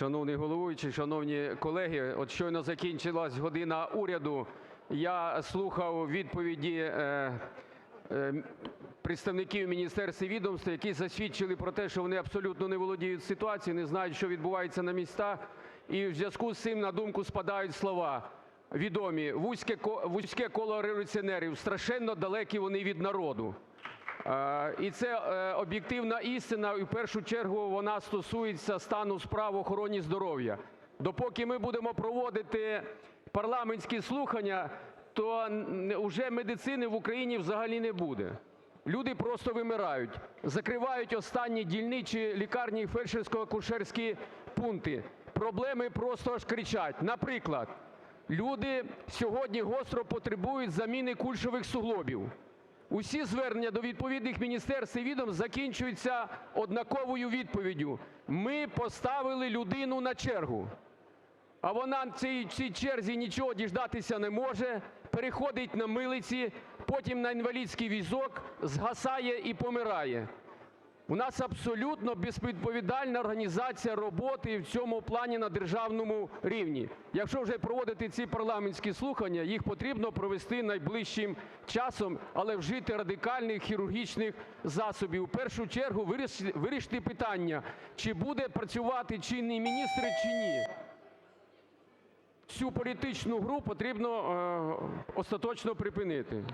Шановний головуючий, шановні колеги, от щойно закінчилась "година Уряду". Я слухав відповіді представників міністерств і відомств, які засвідчили про те, що вони абсолютно не володіють ситуацією, не знають, що відбувається на місцях. І в зв'язку з цим на думку спадають слова відомі: вузьке "Вузьке коло революціонерів, страшенно далекі вони від народу". І це об'єктивна істина, і в першу чергу вона стосується стану справ в охороні здоров'я. Допоки ми будемо проводити парламентські слухання, то вже медицини в Україні взагалі не буде. Люди просто вимирають, закривають останні дільничі лікарні і фельдшерсько-акушерські пункти. Проблеми просто аж кричать. Наприклад, люди сьогодні гостро потребують заміни кульшових суглобів. Усі звернення до відповідних міністерств і відомств закінчуються однаковою відповіддю: "Ми поставили людину на чергу". А вона в цій черзі нічого діждатися не може, переходить на милиці, потім на інвалідський візок, згасає і помирає. У нас абсолютно безвідповідальна організація роботи в цьому плані на державному рівні. Якщо вже проводити ці парламентські слухання, їх потрібно провести найближчим часом, але вжити радикальних хірургічних засобів. В першу чергу вирішити питання, чи буде працювати чинний міністр, чи ні. Цю політичну гру потрібно остаточно припинити.